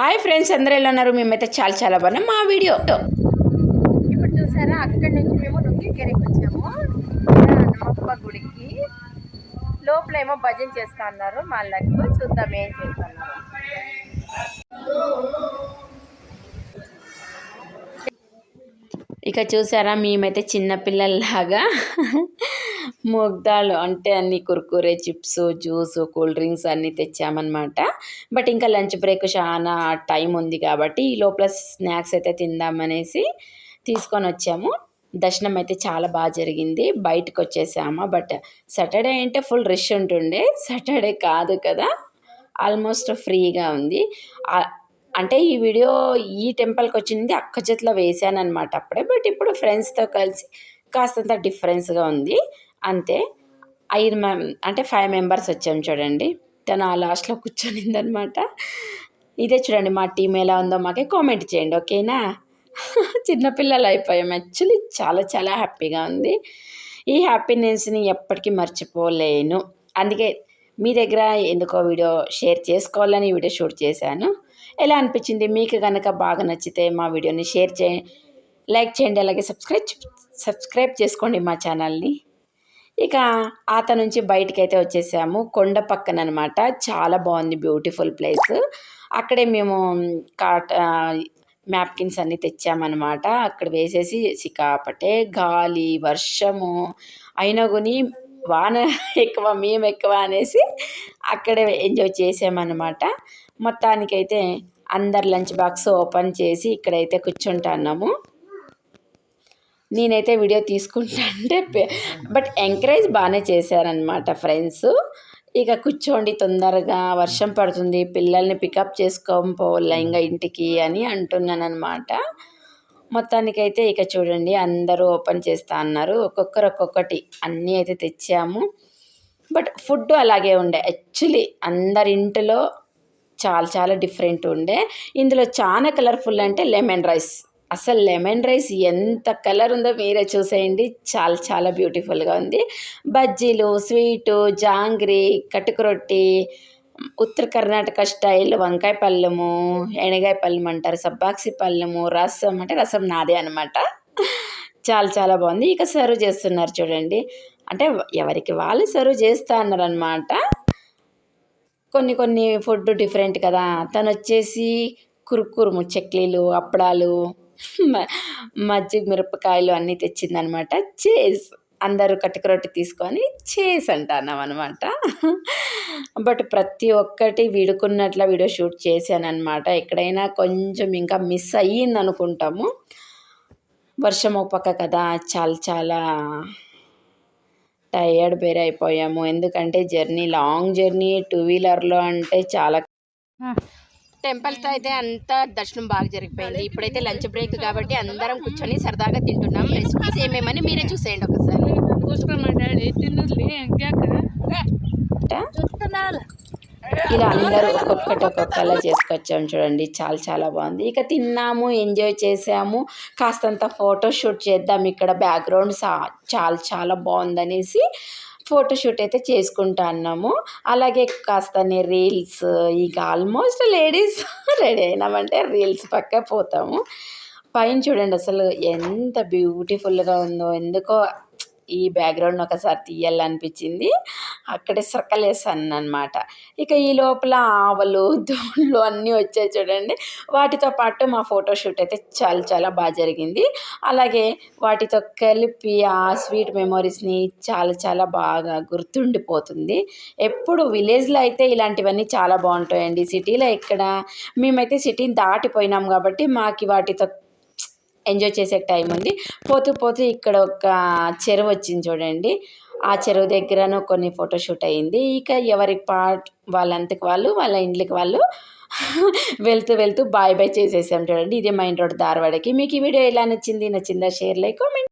Hi friends అందరూ ఎలా ఉన్నారు? మేమైతే చాలా చాలా బాగున్నాం. మా వీడియో ఇప్పుడు చూసారా? అక్కడి నుంచి మేము నొంగికెరికి వచ్చాము. హనుమప్ప గుడికి. లోపల ఏమో భజన చేస్తా అన్నారు. మా లెక్క చూద్దాం ఏం చేస్తున్నారు. ఇక చూసారా మేమైతే చిన్నపిల్లల్లాగా మొగ్దాలు అంటే అన్ని Kurkure chips juice cool drinks అన్నీ తెచ్చామన్నమాట. బట్ ఇంకా లంచ్ బ్రేక్ చాలా టైం ఉంది కాబట్టి ఈ లోపల స్నాక్స్ అయితే తిందామనేసి తీసుకొని వచ్చాము. దర్శనం అయితే చాలా బాగా జరిగింది. బయటకు వచ్చేసాము. బట్ సాటర్డే అంటే ఫుల్ రష్ ఉంటుండే. సాటర్డే కాదు కదా. ఆల్మోస్ట్ ఫ్రీగా ఉంది. అంటే ఈ వీడియో ఈ టెంపుల్కి వచ్చింది అక్క చేతిలో వేసాను అనమాట అప్పుడే. బట్ ఇప్పుడు ఫ్రెండ్స్తో కలిసి కాస్తంత డిఫరెన్స్గా ఉంది. అంతే. ఐదు మెం అంటే ఫైవ్ మెంబర్స్ వచ్చాము చూడండి. తను ఆ లాస్ట్లో కూర్చొనిందనమాట. ఇదే చూడండి మా టీం ఎలా ఉందో మాకే కామెంట్ చేయండి ఓకేనా? చిన్నపిల్లలు అయిపోయాం. యాక్చువల్లీ చాలా చాలా హ్యాపీగా ఉంది. ఈ హ్యాపీనెస్ని ఎప్పటికీ మర్చిపోలేను. అందుకే మీ దగ్గర ఎందుకో వీడియో షేర్ చేసుకోవాలని వీడియో షూట్ చేశాను. ఎలా అనిపించింది? మీకు కనుక బాగా నచ్చితే మా వీడియోని షేర్ చే లైక్ చేయండి అలాగే సబ్స్క్రైబ్ సబ్స్క్రైబ్ చేసుకోండి మా ఛానల్ని. ఇక ఆత నుంచి బయటికి అయితే వచ్చేసాము. కొండ పక్కన అనమాట చాలా బాగుంది బ్యూటిఫుల్ ప్లేస్. అక్కడే మేము కాట మ్యాప్కిన్స్ అన్నీ తెచ్చామన్నమాట అక్కడ వేసేసి సికాపటే గాలి వర్షము అయినా కొని వాన ఎక్కువ మేము ఎక్కువ అనేసి అక్కడే ఎంజాయ్ చేసామన్నమాట మొత్తానికైతే అందరు లంచ్ బాక్స్ ఓపెన్ చేసి ఇక్కడైతే కూర్చుంటున్నాము నేనైతే వీడియో తీసుకుంటా అంటే బట్ ఎంకరేజ్ బాగానే చేశారనమాట ఫ్రెండ్స్. ఇక కూర్చోండి తొందరగా వర్షం పడుతుంది పిల్లల్ని పికప్ చేసుకొని పోవాల ఇంకా ఇంటికి అని అంటున్నాను అనమాట మొత్తానికైతే ఇక చూడండి అందరూ ఓపెన్ చేస్తా అన్నారు. ఒక్కొక్కరు ఒక్కొక్కటి అన్నీ అయితే తెచ్చాము. బట్ ఫుడ్ అలాగే ఉండే. యాక్చువల్లీ అందరి ఇంటిలో చాలా చాలా డిఫరెంట్ ఉండే. ఇందులో చాలా కలర్ఫుల్ అంటే లెమన్ రైస్. అసలు లెమన్ రైస్ ఎంత కలర్ ఉందో మీరే చూసేయండి. చాలా చాలా బ్యూటిఫుల్గా ఉంది. బజ్జీలు స్వీటు జాంగ్రీ కటుకు రొట్టి ఉత్తర కర్ణాటక స్టైల్ వంకాయ పళ్ళము ఎనగాయ పళ్ళం అంటారు సబ్బాక్సి పళ్ళము రసం అంటే రసం నాదే అనమాట చాలా చాలా బాగుంది. ఇక సర్వ్ చేస్తున్నారు చూడండి. అంటే ఎవరికి వాళ్ళు సర్వ్ చేస్తా అన్నారు అనమాట కొన్ని కొన్ని ఫుడ్ డిఫరెంట్ కదా. తను వచ్చేసి కురుకురుము చెక్లీలు అప్పడాలు మజ్జిగ మిరపకాయలు అన్నీ తెచ్చిందనమాట. చేస్ అందరూ కట్టుకు రొట్టె తీసుకొని చేస్ అంటున్నాం అనమాట బట్ ప్రతి ఒక్కటి విడుకున్నట్ల వీడియో షూట్ చేశానమాట ఎక్కడైనా కొంచెం ఇంకా మిస్ అయ్యింది అనుకుంటాము వర్షం ఒక పక్క కదా చాలా చాలా టయర్డ్ బేర్ అయిపోయాము. ఎందుకంటే జర్నీ లాంగ్ జర్నీ టూ వీలర్లో అంటే చాలా టెంపుల్తో అయితే అంతా దర్శనం బాగా జరిగిపోయింది. ఇప్పుడైతే లంచ్ బ్రేక్ కాబట్టి అందరం కూర్చొని సరదాగా తింటున్నాం. రెసిపీస్ ఏమేమని మీరే చూసేయండి ఒకసారి. ఇలా అందరూ ఒక్కొక్కటి ఒక్కొక్కలా చేసుకొచ్చాము చూడండి. చాలా చాలా బాగుంది. ఇక తిన్నాము ఎంజాయ్ చేసాము. కాస్తంత ఫోటో షూట్ చేద్దాం. ఇక్కడ బ్యాక్గ్రౌండ్ చాలా చాలా బాగుందనేసి ఫోటోషూట్ అయితే చేసుకుంటా అన్నాము. అలాగే కాస్త రీల్స్ ఇక ఆల్మోస్ట్ లేడీస్ రెడీ అయినామంటే రీల్స్ పక్క పోతాము. పైన చూడండి అసలు ఎంత బ్యూటిఫుల్గా ఉందో ఎందుకో ఈ బ్యాక్గ్రౌండ్ ఒకసారి తీయాలనిపించింది. అక్కడే సర్కలేసాను అనమాట ఇక ఈ లోపల ఆవలు దోళ్ళు అన్నీ వచ్చాయి చూడండి. వాటితో పాటు మా ఫోటోషూట్ అయితే చాలా చాలా బాగా జరిగింది. అలాగే వాటితో కలిపి ఆ స్వీట్ మెమొరీస్ని చాలా చాలా బాగా గుర్తుండిపోతుంది. ఎప్పుడు విలేజ్లో అయితే ఇలాంటివన్నీ చాలా బాగుంటాయండి. సిటీలో ఇక్కడ మేమైతే సిటీని దాటిపోయినాం కాబట్టి మాకు వాటితో ఎంజాయ్ చేసే టైం ఉంది. పోతూ పోతూ ఇక్కడ ఒక చెరువు వచ్చింది చూడండి. ఆ చెరువు దగ్గరను కొన్ని ఫోటోషూట్ అయింది. ఇక ఎవరి పార్ట్ వాళ్ళంతకు వాళ్ళు వాళ్ళ ఇండ్లకి వాళ్ళు వెళ్తూ వెళ్తూ బాయ్ బాయ్ చేసేసాం చూడండి. ఇదే మైండ్ రోడ్ ధారవాడకి. మీకు ఈ వీడియో ఎలా నచ్చింది? నచ్చిందా? Share like comment